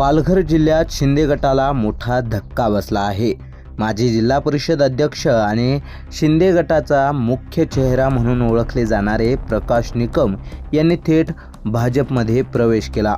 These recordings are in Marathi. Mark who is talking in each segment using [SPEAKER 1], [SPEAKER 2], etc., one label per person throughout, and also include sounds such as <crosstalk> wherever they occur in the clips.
[SPEAKER 1] पालघर जिल्ह्यात शिंदे गटाला मोठा धक्का बसला आहे. माजी जिल्हा परिषद अध्यक्ष आणि शिंदे गटाचा मुख्य चेहरा म्हणून ओळखले जाणारे प्रकाश निकम यांनी थेट भाजपमध्ये प्रवेश केला.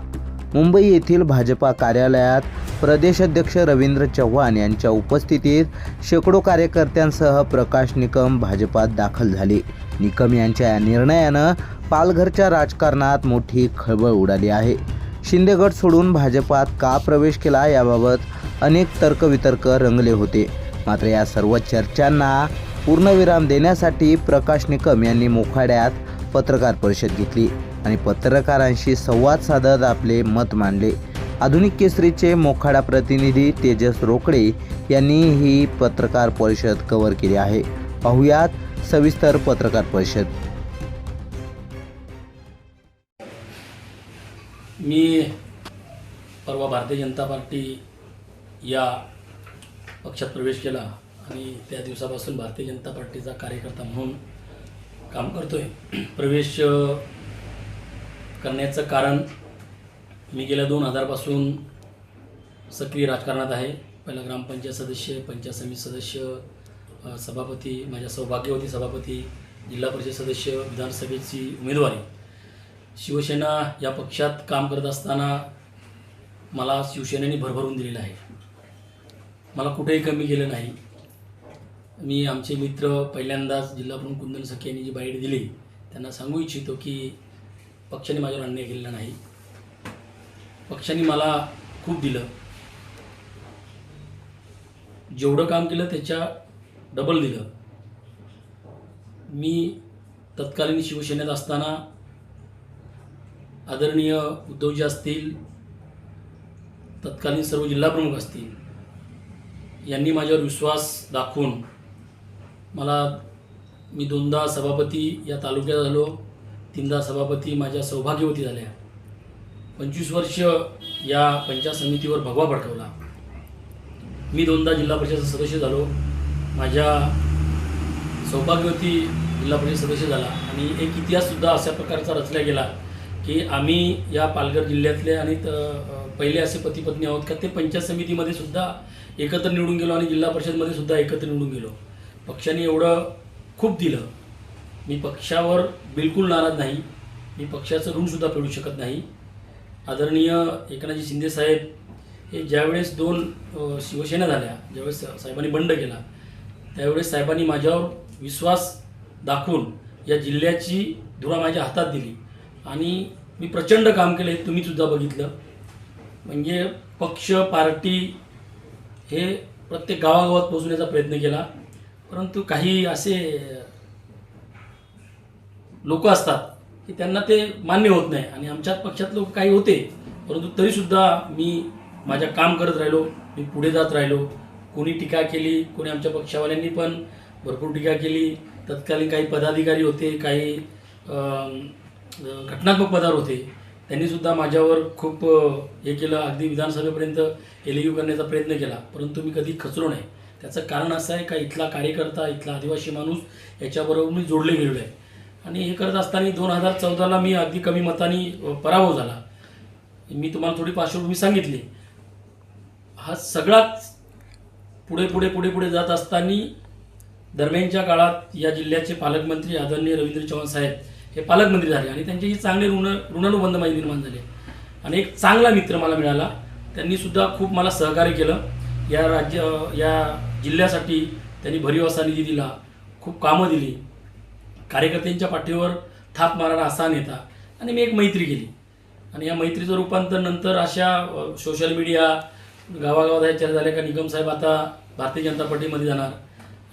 [SPEAKER 1] मुंबई येथील भाजपा कार्यालयात प्रदेशाध्यक्ष रवींद्र चव्हाण यांच्या उपस्थितीत शेकडो कार्यकर्त्यांसह प्रकाश निकम भाजपात दाखल झाले. निकम यांच्या या निर्णयानं पालघरच्या राजकारणात मोठी खळबळ उडाली आहे. शिंदेगड सोडून भाजपात का प्रवेश केला याबाबत अनेक तर्कवितर्क रंगले होते. मात्र या सर्व चर्चांना पूर्णविराम देण्यासाठी प्रकाश निकम यांनी मोखाड्यात पत्रकार परिषद घेतली आणि पत्रकारांशी संवाद साधत आपले मत मांडले. आधुनिक केसरीचे मोखाडा प्रतिनिधी तेजस रोकडे यांनी ही पत्रकार परिषद कव्हर केली आहे. पाहुयात सविस्तर पत्रकार परिषद.
[SPEAKER 2] मी परवा भारतीय जनता पार्टी या पक्षात प्रवेश केला आणि त्या दिवसापासून भारतीय जनता पार्टीचा कार्यकर्ता म्हणून काम करतो आहे प्रवेश करण्याचं कारण मी गेल्या दोन हजारपासून सक्रिय राजकारणात आहे. पहिला ग्रामपंचायत सदस्य पंचायत समिती सदस्य सभापती माझ्या सौभाग्यवती सभापती जिल्हा परिषद सदस्य विधानसभेची उमेदवारी. शिवसेना या पक्षात काम करत असताना मला शिवसेनेने भरभरून दिलेलं आहे. मला कुठेही कमी केलं नाही. मी आमचे मित्र पहिल्यांदाच जिल्हा प्रमुख कुंदन सखे यांनी जी बाईट दिली त्यांना सांगू इच्छितो की पक्षाने माझ्यावर अन्याय केलेला नाही. पक्षाने मला खूप दिलं. जेवढं काम केलं त्याच्या डबल दिलं. मी तत्कालीन शिवसेनेत असताना आदरणीय उद्धवजी असतील तत्कालीन सर्व जिल्हाप्रमुख असतील यांनी माझ्यावर विश्वास दाखवून मला मी दोनदा सभापती या तालुक्यात झालो तीनदा सभापती माझ्या सौभाग्यवती झाल्या. पंचवीस वर्ष या पंचायत समितीवर भगवा पडकवला मी दोनदा जिल्हा परिषद सदस्य झालो. माझ्या सौभाग्यवती जिल्हा परिषद सदस्य झाला. आणि एक इतिहाससुद्धा अशा प्रकारचा रचला गेला की आम्ही या पालघर जिल्ह्यातले आणि त- पहिले असे पती पत्नी आहोत का ते पंचायत समितीमध्ये सुद्धा एकत्र निवडून गेलो आणि जिल्हा परिषदमध्ये सुद्धा एकत्र निवडून गेलो. पक्षाने एवढं खूप दिलं. मी पक्षावर बिलकुल नाराज नाही. मी पक्षाचं ऋणसुद्धा फेडू शकत नाही. आदरणीय एकनाथजी शिंदे साहेब हे ज्यावेळेस दोन शिवसेना झाल्या ज्यावेळेस साहेबांनी बंड केला त्यावेळेस साहेबांनी माझ्यावर विश्वास दाखवून या जिल्ह्याची धुरा माझ्या हातात दिली. आणि मी प्रचंड काम केलं हे तुम्ही सुद्धा बघितलं. म्हणजे पक्ष पार्टी हे प्रत्येक गावागावात पोहोचण्याचा प्रयत्न केला. परंतु काही असे लोक असतात की त्यांना ते मान्य होत नाही आणि आमच्याच पक्षात लोक काही होते. परंतु तरीसुद्धा मी माझ्या काम करत राहिलो मी पुढे जात राहिलो. कोणी टीका केली कोणी आमच्या पक्षावाल्यांनी पण भरपूर टीका केली. तत्कालीन काही पदाधिकारी होते काही घटनात्मक पदार होते. त्यांनीसुद्धा माझ्यावर खूप हे केलं. अगदी विधानसभेपर्यंत एलिव्ह करण्याचा प्रयत्न केला. परंतु मी कधी खचलो नाही. त्याचं कारण असं आहे का इथला कार्यकर्ता इथला आदिवासी माणूस याच्याबरोबर मी जोडले गेलेलो आहे. आणि हे करत असताना दोन हजार चौदाला मी अगदी कमी मतानी पराभव झाला. मी तुम्हाला थोडी पार्श्वभूमी सांगितली. हा सगळाच पुढे पुढे पुढे पुढे जात असताना दरम्यानच्या काळात या जिल्ह्याचे पालकमंत्री आदरणीय रवींद्र चव्हाण साहेब हे पालकमंत्री झाले आणि त्यांचे चांगले ऋण ऋणानुबंध माझे निर्माण झाले. आणि एक चांगला मित्र मला मिळाला. त्यांनी सुद्धा खूप मला सहकार्य केलं. या राज्य या जिल्ह्यासाठी त्यांनी भरीव असा निधी दिला. खूप कामं दिली. कार्यकर्त्यांच्या पाठीवर थाप मारणारा असा नेता. आणि मी एक मैत्री केली. आणि या मैत्रीचं रूपांतर नंतर अशा सोशल मीडिया गावागावात ह्या चर्चा झाल्या का निगम साहेब आता भारतीय जनता पार्टीमध्ये जाणार.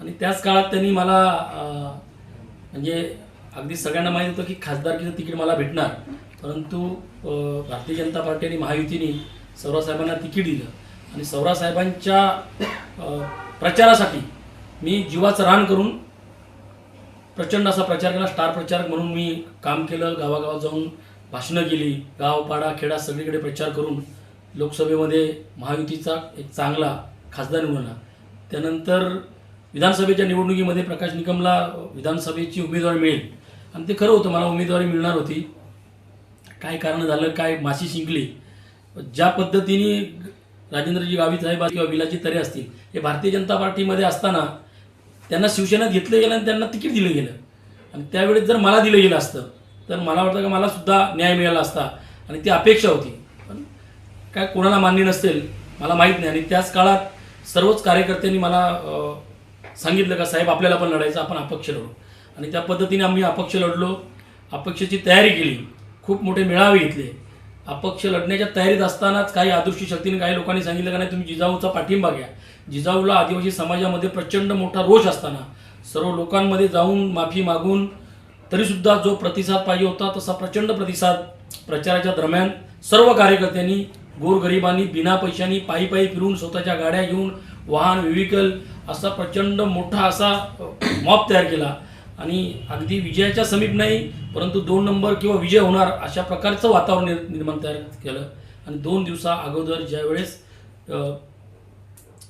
[SPEAKER 2] आणि त्याच काळात त्यांनी मला म्हणजे अगदी सगळ्यांना माहीत होतं की खासदारकीचं तिकीट मला भेटणार. परंतु भारतीय जनता पार्टी आणि महायुतीने सौरासाहेबांना तिकीट दिलं. आणि सौरासाहेबांच्या प्रचारासाठी मी जीवाचं रान करून प्रचंड असा प्रचार केला. स्टार प्रचारक म्हणून मी काम केलं गावागावात जाऊन भाषणं केली गाव पाडा खेडा सगळीकडे प्रचार करून लोकसभेमध्ये महायुतीचा एक चांगला खासदार निवडला. त्यानंतर विधानसभेच्या निवडणुकीमध्ये प्रकाश निकमला विधानसभेची उमेदवार मिळेल. आणि ते खरं होतं मला उमेदवारी मिळणार होती. काय कारण झालं काय माशी शिंकली ज्या पद्धतीने राजेंद्रजी गावित साहेब किंवा विलाजी तरे असतील हे भारतीय जनता पार्टीमध्ये असताना त्यांना शिवसेनेत घेतलं गेलं आणि त्यांना तिकीट दिलं गेलं. आणि त्यावेळेस जर मला दिलं गेलं असतं तर मला वाटतं का मला सुद्धा न्याय मिळाला असता आणि ती अपेक्षा होती. पण काय कोणाला मान्य नसेल मला माहीत नाही. आणि त्याच काळात सर्वच कार्यकर्त्यांनी मला सांगितलं का साहेब आपल्याला पण लढायचं आपण अपक्ष लढू. आणि त्या पद्धतीने आम्ही अपक्ष लढलो. अपक्षाची तयारी केली. खूप मोठे मेळावे घेतले. अपक्ष लढण्याच्या तयारीत असतानाच काही अदृश्य शक्तीने काही लोकांनी सांगितलं का नाही तुम्ही जिजाऊचा पाठिंबा घ्या. जिजाऊला आदिवासी समाजामध्ये प्रचंड मोठा रोष असताना सर्व लोकांमध्ये जाऊन माफी मागून तरीसुद्धा जो प्रतिसाद पाहिजे होता तसा प्रचंड प्रतिसाद प्रचाराच्या दरम्यान सर्व कार्यकर्त्यांनी गोरगरिबांनी बिना पैशांनी पायी पायी फिरून स्वतःच्या गाड्या घेऊन वाहन व्हेविकल असा प्रचंड मोठा असा मॉप तयार केला. आणि अगदी विजयाच्या समीप नाही परंतु दोन नंबर किंवा विजय होणार अशा प्रकारचं वातावरण निर- निर्माण तयार केलं. आणि दोन दिवसा अगोदर ज्यावेळेस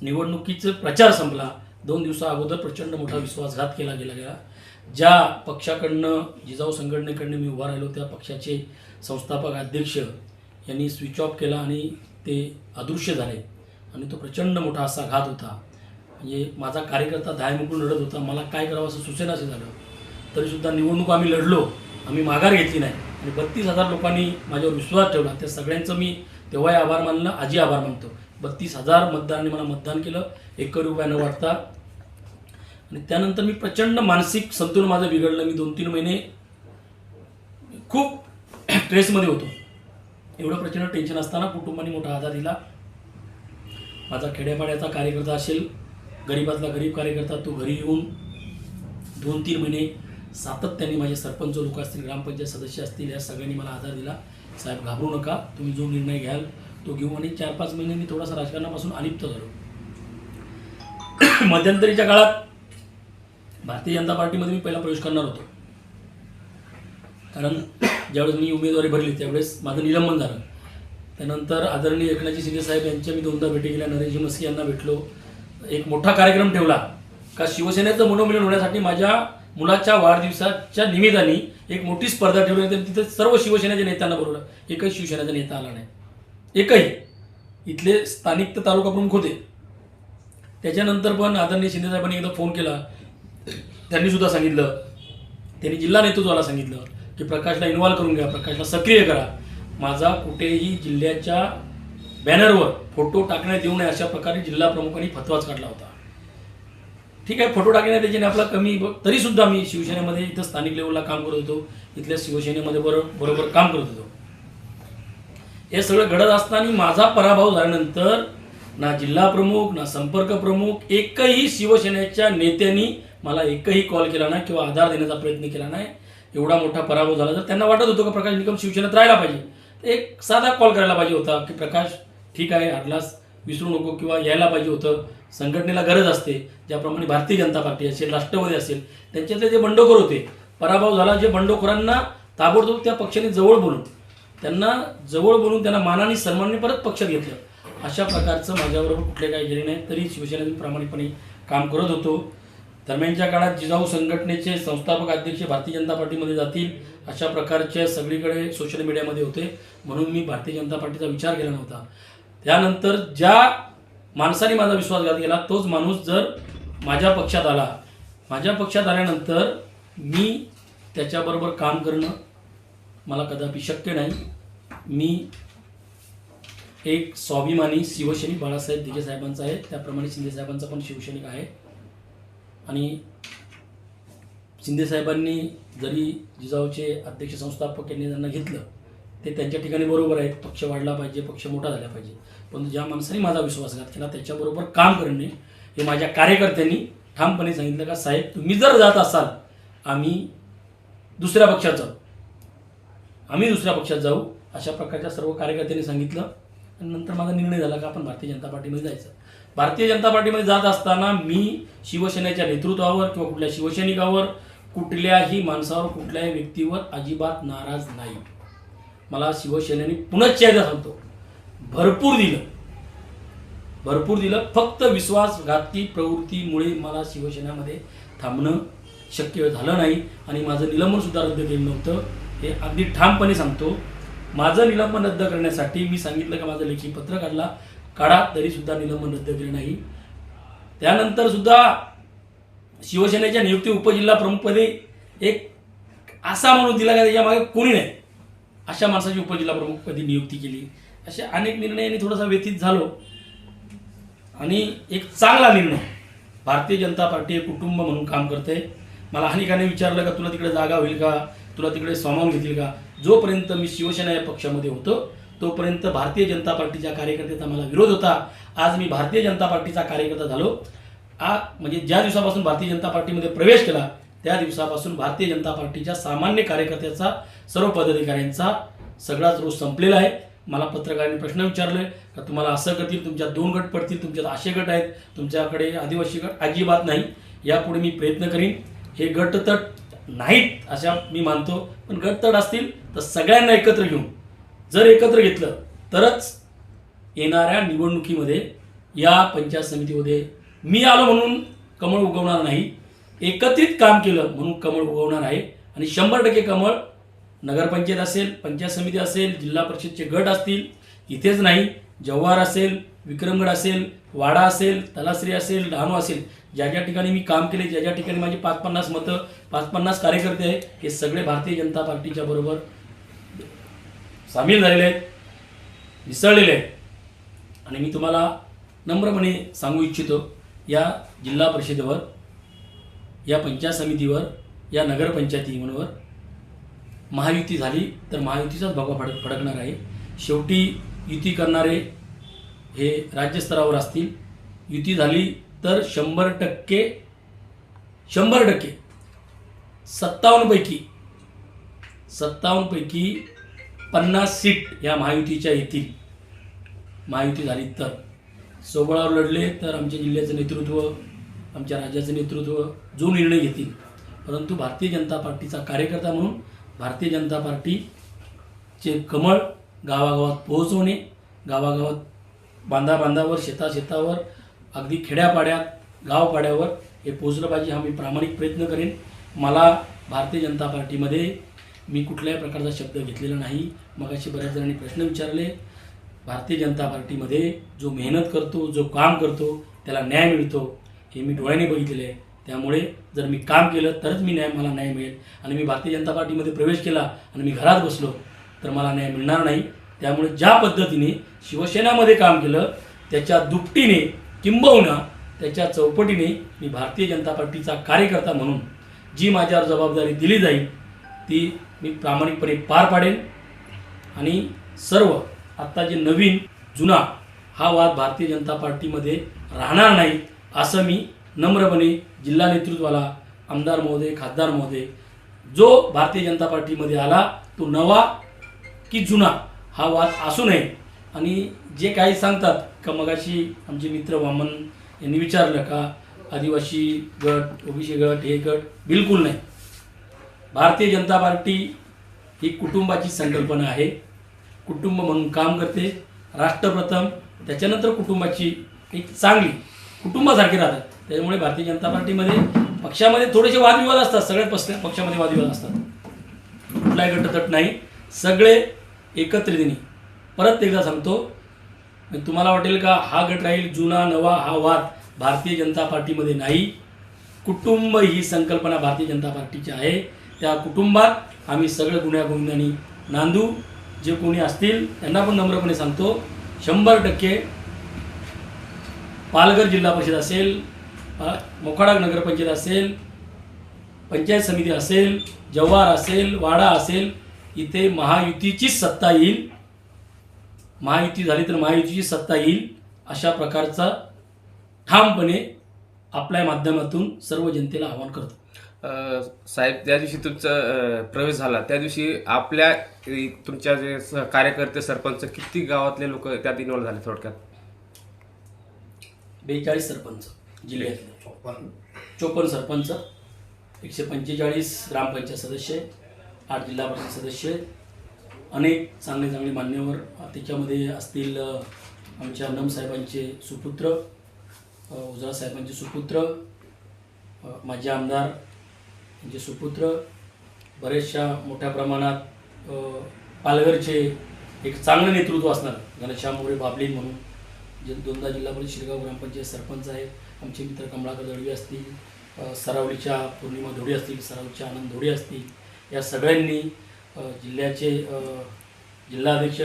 [SPEAKER 2] निवडणुकीचं प्रचार संपला दोन दिवसा अगोदर प्रचंड मोठा विश्वासघात केला गेला गेला. ज्या पक्षाकडनं जिजाऊ संघटनेकडनं मी उभा राहिलो त्या पक्षाचे संस्थापक अध्यक्ष यांनी स्विच ऑफ केला आणि ते अदृश्य झाले. आणि तो प्रचंड मोठा असा घात होता. म्हणजे माझा कार्यकर्ता धायमुकून लढत होता. मला काय करावं असं सुचेनासे झालं. तरीसुद्धा निवडणूक आम्ही लढलो. आम्ही माघार घेतली नाही. आणि बत्तीस हजार लोकांनी माझ्यावर विश्वास ठेवला. त्या सगळ्यांचं मी तेव्हाही आभार मानलं. आजी आभार मानतो. बत्तीस हजार मतदारांनी मला मतदान केलं. एक रुपया न वाटता आणि त्यानंतर मी प्रचंड मानसिक संतुलन माझं बिघडलं. मी दोन तीन महिने खूप स्ट्रेसमध्ये होतो. एवढं प्रचंड टेन्शन असताना कुटुंबाने मोठा आधार दिला. माझा खेड्यापाड्याचा कार्यकर्ता असेल. गरीबातला गरीब कार्यकर्ता तो घरी येऊन दोन तीन महिने सातत्याने माझे सरपंच लोक असतील ग्रामपंचायत सदस्य असतील या सगळ्यांनी मला आधार दिला. साहेब घाबरू नका तुम्ही जो निर्णय घ्याल तो घेऊ आणि चार पाच महिने मी थोडासा राजकारणापासून अलिप्त झालो. <clears throat> मध्यंतरीच्या काळात भारतीय जनता पार्टीमध्ये मी पहिला प्रवेश करणार होतो. कारण ज्यावेळेस मी उमेदवारी भरली त्यावेळेस माझं निलंबन झालं. त्यानंतर आदरणीय एकनाथजी शिंदे साहेब यांच्या मी दोनदा भेटी केल्या नरेंद्र मस्की यांना भेटलो एक मोठा कार्यक्रम ठेवला. का शिवसेनेचं मनोमिलन होण्यासाठी माझ्या मुलाच्या वाढदिवसाच्या निमित्ताने एक मोठी स्पर्धा ठेवली होती तिथे सर्व शिवसेनेच्या नेत्यांना बोलवलं. एकही शिवसेनेचा नेता आला नाही. एकही. इथले स्थानिक तर तालुका प्रमुख होते. त्याच्यानंतर पण आदरणीय शिंदे साहेबांनी एकदा फोन केला. त्यांनी सुद्धा सांगितलं. त्यांनी जिल्हा नेतृत्वाला सांगितलं की प्रकाशला इन्व्हॉल्व करून घ्या प्रकाशला सक्रिय करा. माझा कुठेही जिल्ह्याच्या बॅनरवर फोटो टाकण्यात येऊ नये अशा प्रकारे जिल्हा प्रमुखांनी फतवाच काढला होता. ठीक आहे फोटो टाकण्यात त्याच्याने आपला कमी तरी सुद्धा मी शिवसेनेमध्ये इथं स्थानिक लेवलला काम करत होतो. इथल्या शिवसेनेमध्ये बरोबर बरोबर काम करत होतो. हे सगळं घडत असताना माझा पराभव झाल्यानंतर ना जिल्हा प्रमुख ना संपर्क प्रमुख एकही शिवसेनेच्या नेत्यांनी मला एकही कॉल केला नाही किंवा आधार देण्याचा प्रयत्न केला नाही. एवढा मोठा पराभव झाला तर त्यांना वाटत होतं की प्रकाश निकम शिवसेनेत राहायला पाहिजे? तर एक साधा कॉल करायला पाहिजे होता की प्रकाश ठीक आहे हरलास विसरू नको किंवा यायला पाहिजे होतं. संघटनेला गरज असते. ज्याप्रमाणे भारतीय जनता पार्टी असेल राष्ट्रवादी असेल त्यांच्यातले जे बंडखोर होते पराभव झाला जे बंडखोरांना ताबडतोब त्या पक्षाने जवळ बोलून त्यांना जवळ बोलून त्यांना मानाने सन्मानाने परत पक्षात घेतलं. अशा प्रकारचं माझ्याबरोबर कुठले काही गेले नाही तरी शिवसेनेतून प्रामाणिकपणे काम करत होतो. दरम्यानच्या काळात जिजाऊ संघटनेचे संस्थापक अध्यक्ष भारतीय जनता पार्टीमध्ये जातील अशा प्रकारच्या सगळीकडे सोशल मीडियामध्ये होते. म्हणून मी भारतीय जनता पार्टीचा विचार केला नव्हता. त्यानंतर ज्या माणसाने माझा विश्वासघात केला तोच माणूस जर माझ्या पक्षात आला माझ्या पक्षात आल्यानंतर मी त्याच्याबरोबर काम करणं मला कदापि शक्य नाही. मी एक स्वाभिमानी शिवसैनिक बाळासाहेब दिघे साहेबांचा आहे त्याप्रमाणे शिंदे साहेबांचा पण शिवसैनिक आहे. आणि शिंदे साहेबांनी जरी जिजाऊचे अध्यक्ष संस्थापक यांनी त्यांना घेतलं ते त्यांच्या ठिकाणी बरोबर आहे पक्ष वाढला पाहिजे पक्ष मोठा झाला पाहिजे. पण ज्या माणसाने माझा विश्वासघात केला त्याच्याबरोबर काम करणे हे माझ्या कार्यकर्त्यांनी ठामपणे सांगितलं का साहेब तुम्ही जर जात असाल आम्ही दुसऱ्या पक्षात जाऊ. आम्ही दुसऱ्या पक्षात जाऊ अशा प्रकारच्या सर्व कार्यकर्त्यांनी सांगितलं. आणि नंतर माझा निर्णय झाला का आपण भारतीय जनता पार्टीमध्ये जायचं. भारतीय जनता पार्टीमध्ये जात असताना मी शिवसेनेच्या नेतृत्वावर किंवा कुठल्या शिवसैनिकावर कुठल्याही माणसावर कुठल्याही व्यक्तीवर अजिबात नाराज नाही. मला शिवसेनेने पुनश्च एकदा सांगतो. भरपूर दिलं. भरपूर दिलं. फक्त विश्वासघातकी प्रवृत्तीमुळे मला शिवसेनेमध्ये थांबणं शक्य झालं नाही आणि माझं निलंबन सुद्धा रद्द केलं नव्हतं. हे अगदी ठामपणे सांगतो. माझं निलंबन रद्द करण्यासाठी मी सांगितलं का माझं लेखी पत्र काढला. काढा तरीसुद्धा निलंबन रद्द केलं नाही. त्यानंतर सुद्धा शिवसेनेच्या नियुक्ती उपजिल्हा प्रमुखपदी एक असा म्हणून दिला का त्याच्यामागे कोणी नाही. अशा माणसाची उपजिल्हा प्रमुखपदी नियुक्ती केली. असे अनेक निर्णयांनी थोडासा व्यतीत झालो. आणि एक चांगला निर्णय. भारतीय जनता पार्टी हे कुटुंब म्हणून काम करते. मला अनेकाने विचारलं का तुला तिकडे जागा होईल का? तुला तिकडे सामावून घेतील का? जोपर्यंत मी शिवसेना या पक्षामध्ये होतो तोपर्यंत भारतीय जनता पार्टीच्या कार्यकर्त्याचा मला विरोध होता. आज मी भारतीय जनता पार्टीचा कार्यकर्ता झालो. आ म्हणजे ज्या दिवसापासून भारतीय जनता पार्टीमध्ये प्रवेश केला त्या दिवसापासून भारतीय जनता पार्टीच्या सामान्य कार्यकर्त्याचा सर्व पदाधिकाऱ्यांचा सगळाच रोज संपलेला आहे. मला पत्रकारांनी प्रश्न विचारले का तुम्हाला असं करतील तुमच्या दोन गट पडतील तुमच्यात असे गट आहेत तुमच्याकडे आदिवासी गट अजिबात नाही यापुढे मी प्रयत्न करीन. हे गट तट नाहीत अशा मी मानतो पण गट तट असतील तर सगळ्यांना एकत्र घेऊन जर एकत्र घेतलं तरच येणाऱ्या निवडणुकीमध्ये या पंचायत समितीमध्ये मी आलो म्हणून कमळ उगवणार नाही. एकत्रित काम केलं म्हणून कमळ उगवणार आहे. आणि शंभर टक्के कमळ नगरपंचायत असेल पंचायत समिती असेल जिल्हा परिषदचे गट असतील इथेच नाही. जव्हार असेल विक्रमगड असेल वाडा असेल तलासरी असेल डहाणू असेल ज्या ज्या ठिकाणी मी काम केले ज्या ज्या ठिकाणी माझी पाच पन्नास मतं पाच पन्नास कार्यकर्ते आहे हे सगळे भारतीय जनता पार्टीच्या बरोबर सामील झालेले आहेत मिसळलेले आहेत. आणि मी तुम्हाला नम्रपणे सांगू इच्छितो या जिल्हा परिषदेवर या पंचायत समितीवर या नगरपंचायतीवर महायुती झाली तर महायुतीचाच भगवा फडक फडकणार आहे. शेवटी युती करणारे हे राज्यस्तरावर असतील. युती झाली तर शंभर टक्के शंभर टक्के सत्तावन्नपैकी सत्तावन्नपैकी पन्नास सीट या महायुतीच्या येतील. महायुती झाली तर. सोबळावर लढले तर आमच्या जिल्ह्याचं नेतृत्व आमच्या राज्याचं नेतृत्व जो निर्णय घेतील. परंतु भारतीय जनता पार्टीचा कार्यकर्ता म्हणून भारतीय जनता पार्टीचे कमळ गावागावात पोहोचवणे गावागावात बांधा बांधावर शेता शेतावर अगदी खेड्यापाड्यात गावपाड्यावर हे पोचलं पाहिजे हा मी प्रामाणिक प्रयत्न करेन. मला भारतीय जनता पार्टीमध्ये मी कुठल्याही प्रकारचा शब्द घेतलेला नाही. मग असे बऱ्याच जणांनी प्रश्न विचारले भारतीय जनता पार्टीमध्ये जो मेहनत करतो जो काम करतो त्याला न्याय मिळतो. हे मी डोळ्याने बघितलेलं आहे. त्यामुळे जर मी काम केलं तरच मी न्याय मला न्याय मिळेल. आणि मी भारतीय जनता पार्टीमध्ये प्रवेश केला आणि मी घरात बसलो तर मला न्याय मिळणार नाही. त्यामुळे ज्या पद्धतीने शिवसेनामध्ये काम केलं त्याच्या दुपटीने किंबहुना त्याच्या चौपटीने मी भारतीय जनता पार्टीचा कार्यकर्ता म्हणून जी माझ्यावर जबाबदारी दिली जाईल ती मी प्रामाणिकपणे पार पाडेन. आणि सर्व आत्ता जे नवीन जुना हा वाद भारतीय जनता पार्टीमध्ये राहणार नाही असं मी नम्रपणे जिल्हा नेतृत्वाला आमदार महोदय खासदार महोदय जो भारतीय जनता पार्टीमध्ये आला तो नवा की जुना हा वाद असू नये. आणि जे काही सांगतात का मगाशी आमचे मित्र वामन यांनी विचारलं का आदिवासी गट ओबीसी गट हे गट बिलकुल नाही. भारतीय जनता पार्टी ही कुटुंबाची संकल्पना आहे. कुटुंब म्हणून काम करते. राष्ट्रप्रथम त्याच्यानंतर कुटुंबाची एक चांगली कुटुंबासारखे राहतात. त्याच्यामुळे भारतीय जनता पार्टीमध्ये पक्षामध्ये थोडेसे वादविवाद असतात. सगळ्याच पक्ष पक्षामध्ये वादविवाद असतात. कुठलाही गटतट नाही. सगळे एकत्रितीने परत एकदा सांगतो तुम्हाला वाटेल का हा गट राहील जुना नवा हा वाद भारतीय जनता पार्टीमध्ये नाही. कुटुंब ही संकल्पना भारतीय जनता पार्टीची आहे. त्या कुटुंबात आम्ही सगळं गुण्यागोविंदांनी नांदू. जे कोणी असतील त्यांना पण नम्रपणे सांगतो शंभर टक्के पालघर जिल्हा परिषद असेल मोखाडा नगरपंचायत असेल पंचायत समिती असेल जव्हार असेल वाडा असेल इथे महायुतीचीच सत्ता येईल. महायुती झाली तर महायुतीची सत्ता येईल अशा प्रकारचा ठामपणे आपल्या माध्यमातून सर्व जनतेला आवाहन करतो.
[SPEAKER 3] साहेब त्या दिवशी तुमचा प्रवेश झाला त्या दिवशी आपल्या तुमच्या जे स- कार्यकर्ते सरपंच किती गावातले लोक त्यात इन्व्हॉल्व झाले थोडक्यात?
[SPEAKER 2] बेचाळीस सरपंच जिल्ह्यातले. चोपन्न. सरपंच एकशे पंचेचाळीस ग्रामपंचायत सदस्य आठ जिल्हा परिषद सदस्य अनेक चांगले चांगले मान्यवर. त्याच्यामध्ये असतील आमच्या नम साहेबांचे सुपुत्र उजळा साहेबांचे सुपुत्र माजी आमदार यांचे सुपुत्र बरेचशा मोठ्या प्रमाणात पालघरचे एक चांगलं नेतृत्व असणार घनश्याम मोरे बाबलीन म्हणून. जे दोनदा जिल्हा परिषद शिरगाव ग्रामपंचायत सरपंच आहेत. आमचे मित्र कमळाकर दळवी असतील सरावलीच्या पौर्णिमा धोडे असतील सरावलीच्या आनंद धोडे असतील या सगळ्यांनी जिल्ह्याचे जिल्हाध्यक्ष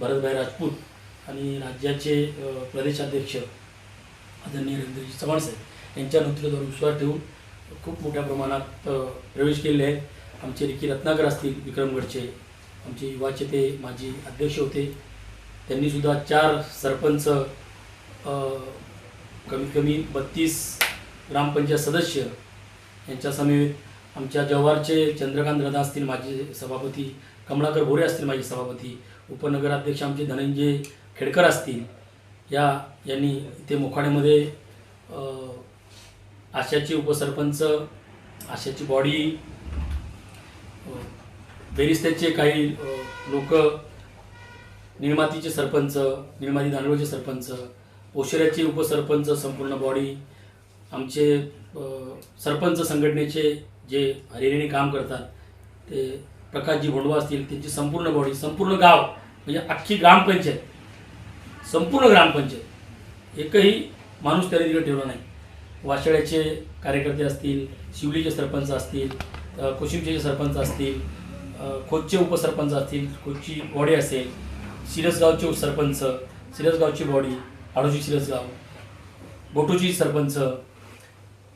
[SPEAKER 2] भरतभाई राजपूत आणि राज्याचे प्रदेशाध्यक्ष आदरणीय रवींद्रजी चव्हाण साहेब यांच्या नेतृत्वावर विश्वास ठेवून खूप मोठ्या प्रमाणात प्रवेश केलेले आहेत. आमचे रिकी रत्नाकर असतील विक्रमगडचे. आमचे युवाचे ते माजी अध्यक्ष होते. त्यांनीसुद्धा चार सरपंच कमीत कमी बत्तीस ग्रामपंचायत सदस्य यांच्या समेत आमच्या जव्हारचे चंद्रकांत रदा असतील माझे सभापती कमलाकर भोरे असतील माझे सभापती उपनगराध्यक्ष आमचे धनंजय खेडकर असतील या यांनी इथे मोखाड्यामध्ये आशाचे उपसरपंच आशाची बॉडी बेरिस्त्याचे काही लोक निर्मातीचे सरपंच निर्माती दांडवळचे सरपंच ओशिऱ्याचे उपसरपंच संपूर्ण बॉडी आमचे सरपंच संघटनेचे जे हरिहरीने काम करतात ते प्रकाशजी भोंडवा असतील त्यांची संपूर्ण बॉडी संपूर्ण गाव म्हणजे अख्खी ग्रामपंचायत संपूर्ण ग्रामपंचायत एकही माणूस त्याने तिकडे ठेवला नाही. वाशाळ्याचे कार्यकर्ते असतील शिवलीचे सरपंच असतील कोशिमचे सरपंच असतील खोदचे उपसरपंच असतील खोदची बॉडी असेल शिरसगावचे सरपंच सिरसगावची बॉडी आडोशी शिरसगाव बोटूची सरपंच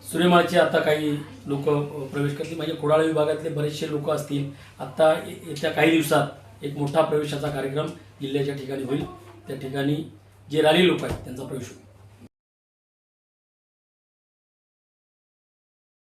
[SPEAKER 2] सूर्यमाळचे आता काही लोक प्रवेश करतील. म्हणजे कुडाळ विभागातले बरेचसे लोक असतील. आत्ता येत्या काही दिवसात एक मोठा प्रवेशाचा कार्यक्रम जिल्ह्याच्या ठिकाणी होईल. त्या ठिकाणी जे राली लोक आहेत त्यांचा प्रवेश होईल.